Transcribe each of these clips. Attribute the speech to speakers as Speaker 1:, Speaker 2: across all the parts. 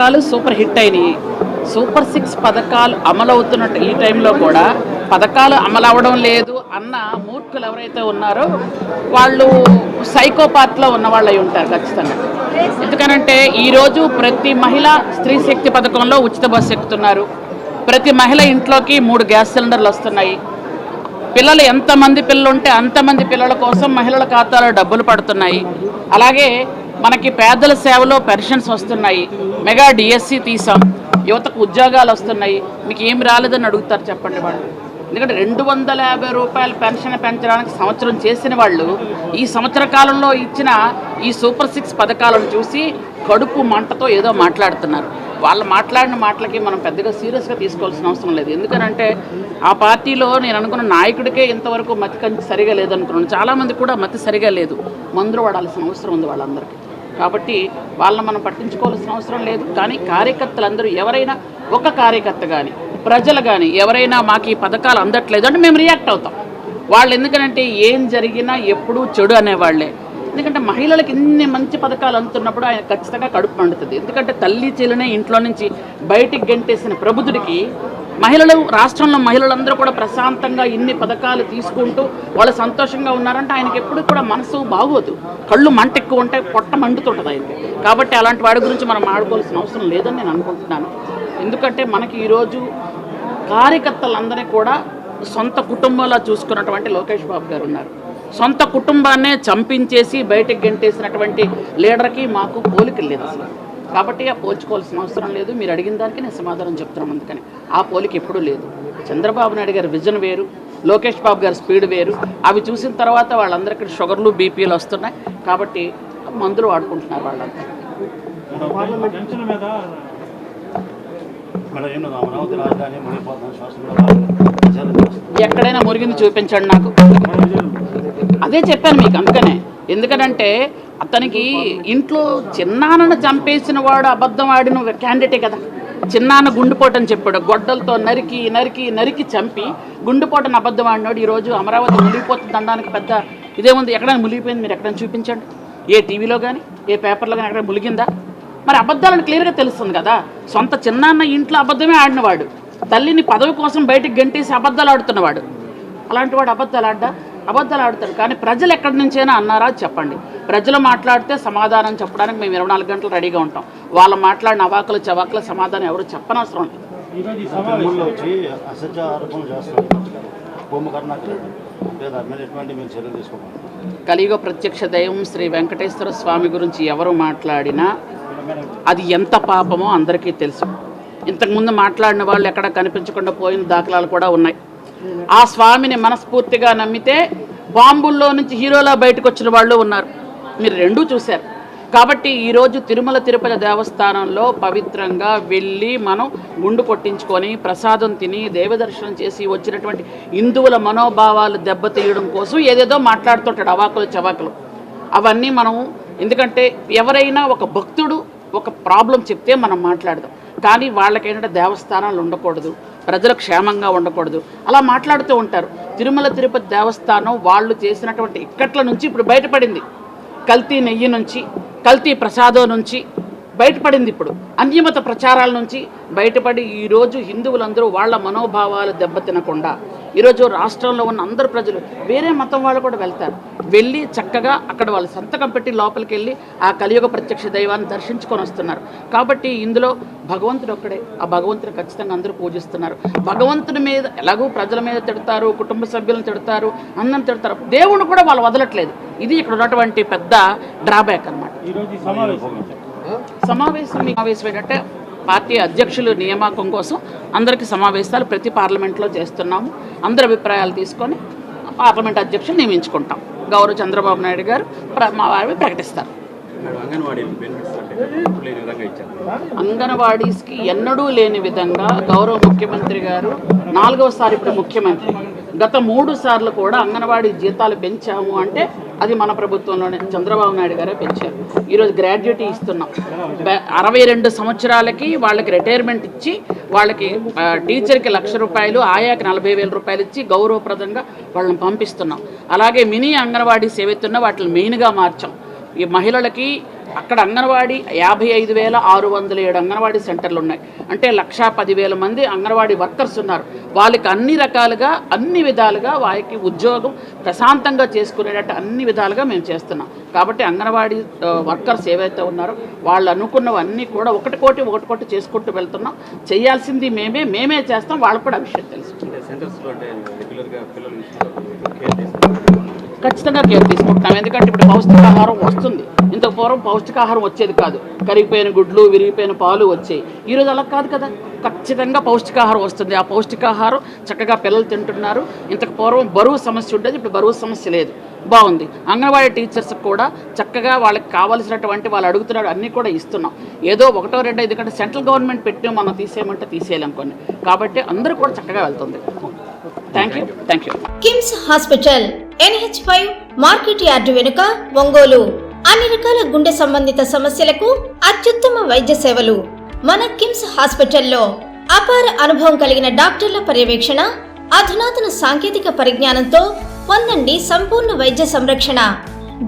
Speaker 1: పథకాలు super hit అయినాయి. Super six పథకాలు అమలవుతున్న ఈ టైంలో కూడా పథకాలు అమలు అవ్వడం లేదు అన్న మూర్ఖులు ఎవరైతే ఉన్నారో వాళ్ళు సైకోపాత్లో ఉన్న వాళ్ళు అయి ఉంటారు ఖచ్చితంగా. ఎందుకనంటే ఈరోజు ప్రతి మహిళ స్త్రీ శక్తి పథకంలో ఉచిత బస్సు ఎక్కుతున్నారు. ప్రతి మహిళ ఇంట్లోకి మూడు గ్యాస్ సిలిండర్లు వస్తున్నాయి. పిల్లలు ఎంతమంది పిల్లలు ఉంటే అంతమంది పిల్లల కోసం మహిళల ఖాతాలో డబ్బులు పడుతున్నాయి. అలాగే మనకి పేదల సేవలో పెన్షన్స్ వస్తున్నాయి. మెగా డిఎస్సి తీసాం. యువతకు ఉద్యోగాలు వస్తున్నాయి. మీకు ఏం రాలేదని అడుగుతారు చెప్పండి వాళ్ళు. ఎందుకంటే రెండు వందల యాభై రూపాయల పెన్షన్ పెంచడానికి సంవత్సరం చేసిన వాళ్ళు ఈ సంవత్సర కాలంలో ఇచ్చిన ఈ సూపర్ సిక్స్ పథకాలను చూసి కడుపు మంటతో ఏదో మాట్లాడుతున్నారు. వాళ్ళు మాట్లాడిన మాటలకి మనం పెద్దగా సీరియస్గా తీసుకోవాల్సిన అవసరం లేదు. ఎందుకనంటే ఆ పార్టీలో నేను అనుకున్న నాయకుడికే ఇంతవరకు మతి కంచి సరిగా లేదనుకున్నాను. చాలామంది కూడా మతి సరిగా లేదు. మందులు వాడాల్సిన అవసరం ఉంది వాళ్ళందరికీ. కాబట్టి వాళ్ళని మనం పట్టించుకోవాల్సిన అవసరం లేదు. కానీ కార్యకర్తలందరూ ఎవరైనా ఒక కార్యకర్త కానీ ప్రజలు కానీ ఎవరైనా మాకు ఈ పథకాలు అందట్లేదు అంటే మేము రియాక్ట్ అవుతాం. వాళ్ళు ఎందుకంటే ఏం జరిగినా ఎప్పుడూ చెడు అనేవాళ్ళే ఎందుకంటే మహిళలకు ఇన్ని మంచి పథకాలు అందుతున్నప్పుడు ఆయన ఖచ్చితంగా కడుపు పండుతుంది ఎందుకంటే తల్లి చెల్లినే ఇంట్లో నుంచి బయటికి గంటేసిన ప్రబుద్ధుడికి మహిళలు రాష్ట్రంలో మహిళలందరూ కూడా ప్రశాంతంగా ఇన్ని పథకాలు తీసుకుంటూ వాళ్ళు సంతోషంగా ఉన్నారంటే ఆయనకి ఎప్పుడు కూడా మనసు బాగోదు. కళ్ళు మంట ఎక్కువ ఉంటే పొట్ట మండుతుంటుంది ఆయనకి. కాబట్టి అలాంటి వాడి గురించి మనం ఆడుకోవాల్సిన అవసరం లేదని నేను అనుకుంటున్నాను. ఎందుకంటే మనకి ఈరోజు కార్యకర్తలందరినీ కూడా సొంత కుటుంబంలో చూసుకున్నటువంటి లోకేష్ బాబు గారు ఉన్నారు. సొంత కుటుంబాన్నే చంపించేసి బయటకు గెంటేసినటువంటి లీడర్కి మాకు పోలికలు లేదు అసలు. కాబట్టి ఆ పోల్చుకోవాల్సిన అవసరం లేదు. మీరు అడిగిన దానికి నేను సమాధానం చెప్తున్నాను అందుకని. ఆ పోలిక ఎప్పుడూ లేదు. చంద్రబాబు నాయుడు గారి విజన్ వేరు. లోకేష్ బాబు గారి స్పీడ్ వేరు. అవి చూసిన తర్వాత వాళ్ళందరికీ షుగర్లు బీపీలు వస్తున్నాయి. కాబట్టి మందులు వాడుకుంటున్నారు వాళ్ళంతా. ఎక్కడైనా మురిగింది చూపించండి నాకు. అదే చెప్పాను మీకు అందుకనే. ఎందుకనంటే అతనికి ఇంట్లో చిన్నాన్నను చంపేసిన వాడు అబద్ధం ఆడిన క్యాండిడేటే కదా. చిన్నాన్న గుండుపోటని చెప్పాడు. గొడ్డలతో నరికి నరికి నరికి చంపి గుండుపోటని అబద్ధం ఆడినాడు. ఈరోజు అమరావతి మునిగిపోతుంది అనడానికి పెద్ద ఇదేముంది ఎక్కడైనా మునిగిపోయింది మీరు ఎక్కడైనా చూపించండి. ఏ టీవీలో కానీ ఏ పేపర్లో కానీ ఎక్కడ ములిగిందా మరి అబద్ధాలను క్లియర్గా తెలుస్తుంది కదా. సొంత చిన్నాన్న ఇంట్లో అబద్ధమే ఆడినవాడు. తల్లిని పదవి కోసం బయటికి గంటేసి అబద్ధాలు ఆడుతున్నవాడు. అలాంటి వాడు అబద్ధాలు ఆడ్డా? అబద్ధాలు ఆడుతాడు. కానీ ప్రజలు ఎక్కడి నుంచైనా అన్నారా? చెప్పండి. ప్రజలు మాట్లాడితే సమాధానం చెప్పడానికి మేము ఇరవై నాలుగు గంటలు రెడీగా ఉంటాం. వాళ్ళు మాట్లాడిన అవాకులు చవాకుల సమాధానం ఎవరు చెప్పనవసరం లేదు. కలియుగ ప్రత్యక్ష దైవం శ్రీ వెంకటేశ్వర స్వామి గురించి ఎవరు మాట్లాడినా అది ఎంత పాపమో అందరికీ తెలుసు. ఇంతకుముందు మాట్లాడిన వాళ్ళు ఎక్కడ కనిపించకుండా పోయిన దాఖలాలు కూడా ఉన్నాయి. ఆ స్వామిని మనస్ఫూర్తిగా నమ్మితే బాంబుల్లో నుంచి హీరోలా బయటకు వచ్చిన వాళ్ళు ఉన్నారు. మీరు రెండూ చూశారు. కాబట్టి ఈరోజు తిరుమల తిరుపతి దేవస్థానంలో పవిత్రంగా వెళ్ళి మనం గుండు కొట్టించుకొని ప్రసాదం తిని దేవదర్శనం చేసి వచ్చినటువంటి హిందువుల మనోభావాలు దెబ్బతీయడం కోసం ఏదేదో మాట్లాడుతుంటాడు అవాకులు చవాకులు. అవన్నీ మనం ఎందుకంటే ఎవరైనా ఒక భక్తుడు ఒక ప్రాబ్లం చెప్తే మనం మాట్లాడదాం. కానీ వాళ్ళకేంటంటే దేవస్థానాలు ఉండకూడదు ప్రజలు క్షేమంగా ఉండకూడదు. అలా మాట్లాడుతూ ఉంటారు. తిరుమల తిరుపతి దేవస్థానం వాళ్ళు చేసినటువంటి ఇక్కట్ల నుంచి ఇప్పుడు బయటపడింది. కల్తీ నెయ్యి నుంచి కల్తీ ప్రసాదం నుంచి బయటపడింది ఇప్పుడు. అన్యమత ప్రచారాల నుంచి బయటపడి ఈరోజు హిందువులందరూ వాళ్ళ మనోభావాలు దెబ్బతినకుండా ఈరోజు రాష్ట్రంలో ఉన్న అందరు ప్రజలు వేరే మతం వాళ్ళు కూడా వెళ్తారు. వెళ్ళి చక్కగా అక్కడ వాళ్ళు సంతకం పెట్టి లోపలికి వెళ్ళి ఆ కలియుగ ప్రత్యక్ష దైవాన్ని దర్శించుకొని వస్తున్నారు. కాబట్టి ఇందులో భగవంతుడు ఒక్కడే. ఆ భగవంతుని ఖచ్చితంగా అందరూ పూజిస్తున్నారు. భగవంతుని మీద ఎలాగూ ప్రజల మీద తిడతారు కుటుంబ సభ్యులను తిడతారు అందరం తిడతారు. దేవుడిని కూడా వాళ్ళు వదలట్లేదు. ఇది ఇక్కడ ఉన్నటువంటి పెద్ద డ్రాబ్యాక్ అన్నమాట.
Speaker 2: ఈరోజు సమావేశం
Speaker 1: సమావేశం ఏంటంటే పార్టీ అధ్యక్షులు నియామకం కోసం అందరికీ సమావేశాలు ప్రతి పార్లమెంట్లో చేస్తున్నాము. అందరి అభిప్రాయాలు తీసుకొని పార్లమెంట్ అధ్యక్షులు నియమించుకుంటాం. గౌరవ చంద్రబాబు నాయుడు గారు మా వారిని ప్రకటిస్తారు. అంగన్వాడీస్కి ఎన్నడూ లేని విధంగా గౌరవ ముఖ్యమంత్రి గారు నాలుగవసారి ఇప్పుడు ముఖ్యమంత్రి. గత మూడు సార్లు కూడా అంగన్వాడీ జీతాలు పెంచాము అంటే అది మన ప్రభుత్వంలోనే. చంద్రబాబు నాయుడు గారే పెంచారు. ఈరోజు గ్రాడ్యుయేటీ ఇస్తున్నాం. అరవై రెండు సంవత్సరాలకి వాళ్ళకి రిటైర్మెంట్ ఇచ్చి వాళ్ళకి టీచర్కి లక్ష రూపాయలు ఆయాకి నలభై వేల రూపాయలు ఇచ్చి గౌరవప్రదంగా వాళ్ళని పంపిస్తున్నాం. అలాగే మినీ అంగన్వాడీ ఏవైతే వాటిని మెయిన్గా మార్చాం. ఈ మహిళలకి అక్కడ అంగన్వాడీ యాభై ఐదు వేల ఆరు వందల ఏడు అంగన్వాడీ సెంటర్లు ఉన్నాయి. అంటే లక్షా పదివేల మంది అంగన్వాడీ వర్కర్స్ ఉన్నారు. వాళ్ళకి అన్ని రకాలుగా అన్ని విధాలుగా వారికి ఉద్యోగం ప్రశాంతంగా చేసుకునేటట్టు అన్ని విధాలుగా మేము చేస్తున్నాం. కాబట్టి అంగన్వాడీ వర్కర్స్ ఏవైతే ఉన్నారో వాళ్ళు అనుకున్నవన్నీ కూడా ఒకటి కోటి ఒకటి కోటి చేసుకుంటూ వెళ్తున్నాం. చేయాల్సింది మేమే మేమే చేస్తాం. వాళ్ళకు కూడా ఆ విషయం తెలుసు ఖచ్చితంగా కేర్ తీసుకుంటున్నాం. ఎందుకంటే ఇప్పుడు పౌష్టికాహారం వస్తుంది. ఇంతకు పూర్వం పౌష్టికాహారం వచ్చేది కాదు. కరిగిపోయిన గుడ్లు విరిగిపోయిన పాలు వచ్చాయి. ఈరోజు అలా కాదు కదా. ఖచ్చితంగా పౌష్టికాహారం వస్తుంది. ఆ పౌష్టికాహారం చక్కగా పిల్లలు తింటున్నారు. ఇంతకు పూర్వం బరువు సమస్య ఉండేది ఇప్పుడు బరువు సమస్య లేదు. బాగుంది. అంగన్వాడీ టీచర్స్ కూడా చక్కగా వాళ్ళకి కావాల్సినటువంటి వాళ్ళు అడుగుతున్నారు. అన్నీ కూడా ఇస్తున్నాం. ఏదో ఒకటో రెండో ఎందుకంటే సెంట్రల్ గవర్నమెంట్ పెట్టి మనం తీసేయమంటే తీసేయలేం కొన్ని. కాబట్టి అందరూ కూడా చక్కగా వెళ్తుంది. Thank you thank you
Speaker 3: KIMS hospital NH five market yard వెనుక ఒంగోలు. అన్ని రకాల గుండె సంబంధిత సమస్యలకు అత్యుత్తమ వైద్య సేవలు. మన కిమ్స్ హాస్పిటల్లో అపార అనుభవం కలిగిన డాక్టర్ల పర్యవేక్షణ అధునాతన సాంకేతిక పరిజ్ఞానంతో పొందండి సంపూర్ణ వైద్య సంరక్షణ.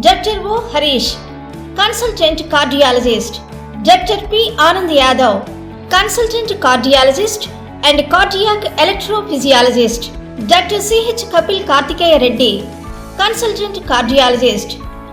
Speaker 3: Doctor O Harish consultant cardiologist. Doctor P Anand Yadav consultant cardiologist and cardiac electrophysiologist. Doctor CH Kapil Karthikeya Reddy consultant cardiologist.